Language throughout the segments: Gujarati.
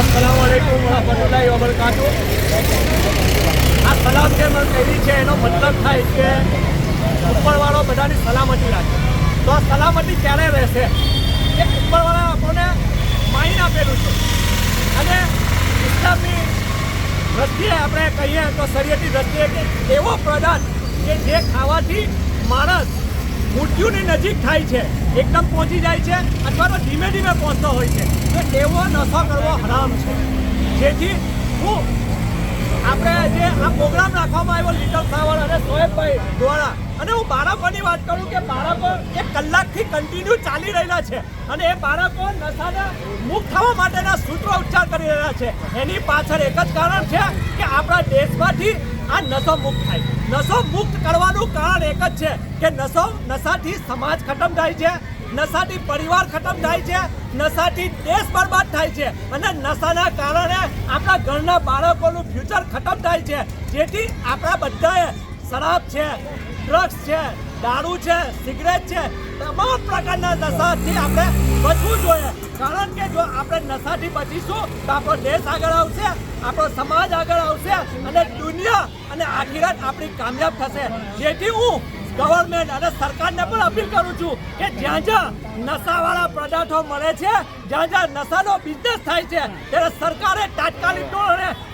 અસલામ વાલેકુમ વરહમતુલ્લાહિ વબરકાતુ આ સલામ જે મને કહી છે, એનો મતલબ થાય કે ઉપરવાળો બધાની સલામતી રાખે. તો આ સલામતી ક્યારે રહેશે? કે ઉપરવાળા આપણને માઇન આપેલું છે. અને ઇસ્લામની દ્રષ્ટિએ આપણે કહીએ તો શરીયતની દ્રષ્ટિએ કે એવો પદાર્થ કે જે ખાવાથી માણસ મૃત્યુની નજીક થાય છે. એકદમ પહોંચી જાય છે અથવા તો ધીમે ધીમે પહોંચતો હોય છે. તો એવો નશો કરવો હરામ છે. જેથી હું આપણે જે આ પ્રોગ્રામ રાખવામાં આવ્યો લિટલ ફ્લાવર સોએબભાઈ દ્વારા. અને હું બાળકોની વાત કરું કે બાળકો એક કલાકથી કન્ટિન્યુ ચાલી રહેલા છે. અને એ બાળકો નશાના મુક્ત થવા માટેના સૂત્રો ઉચ્ચાર કરી રહ્યા છે. એની પાછળ એક જ કારણ છે કે આપણા દેશમાંથી આ નશો મુક્ત થાય. નશો મુક્ત કરવાનું કારણ એક જ છે કે નશો, નશાથી સમાજ ખતમ થાય છે, નશાથી પરિવાર ખતમ થાય છે, નશાથી દેશ બરબાદ થાય છે. અને નશાના કારણે આપણા ઘરના બાળકોનું ફ્યુચર ખતમ થાય છે. જેથી આપણા બધાએ શરાબ છે ડ્રગ્સ છે, દારૂ છે સિગરેટ છે, તમામ પ્રકારના નશાથી આપણે બચવું જોઈએ. કારણ કે જો આપણે નશાથી બચીશું તો આપણો દેશ આગળ આવશે, આપણો સમાજ આગળ આવશે અને દુનિયા અને આખિરાત આપણી કામયાબ થશે. જેથી હું ગવર્મેન્ટ અને સરકારને પણ અપીલ કરું છું કે જ્યાં જ્યાં નશાવાળા પદાર્થો મળે છે, જ્યાં જ્યાં નશાનો બિઝનેસ થાય છે, ત્યારે સરકારે તાત્કાલિક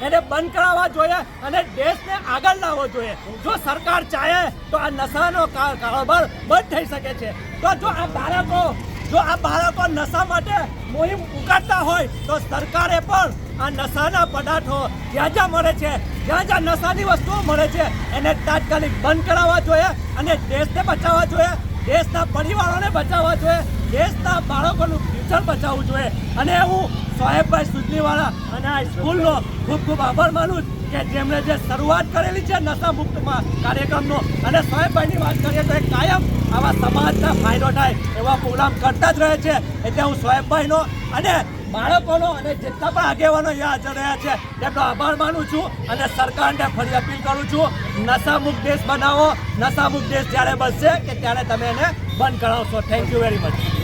એને બંધ કરાવવા જોઈએ અને દેશને આગળ લાવવો જોઈએ. જો સરકાર ચાહે તો આ નશાનો કારોબાર બંધ થઈ શકે છે. તો જો આ બાળકો, જો આ બાળકો નશા માટે મોહિમ ઉગાડતા હોય, તો સરકારે પણ આ નશાના પદાર્થો જ્યાં જ્યાં મળે છે, જ્યાં જ્યાં નશાની વસ્તુઓ મળે છે, એને તાત્કાલિક બંધ કરાવવા જોઈએ અને દેશને બચાવવા જોઈએ, દેશના પરિવારોને બચાવવા જોઈએ. દેશના બાળકોનું ફ્યુચર બચાવવું જોઈએ. અને હું સોહેબભાઈ સુજનીવાળા અને આ સ્કૂલનો ખૂબ ખૂબ આભાર માનું છું કે જેમણે જે શરૂઆત કરેલી છે નશા મુક્તમાં કાર્યક્રમનો. અને સોહેબભાઈની વાત કરીએ તો એ કાયમ આવા સમાજના ફાયદો થાય એવા પ્રોગ્રામ કરતા જ રહે છે. એટલે હું સોહેબભાઈનો અને બાળકોનો અને જેટલા પણ આગેવાનો અહીંયા હાજર રહ્યા છે, તેમનો આભાર માનું છું અને સરકારને ફરી અપીલ કરું છું નશામુક્ત દેશ બનાવો. નશામુક્ત દેશ જ્યારે બનશે કે ત્યારે તમે એને બંધ કરાવશો. Thank you very much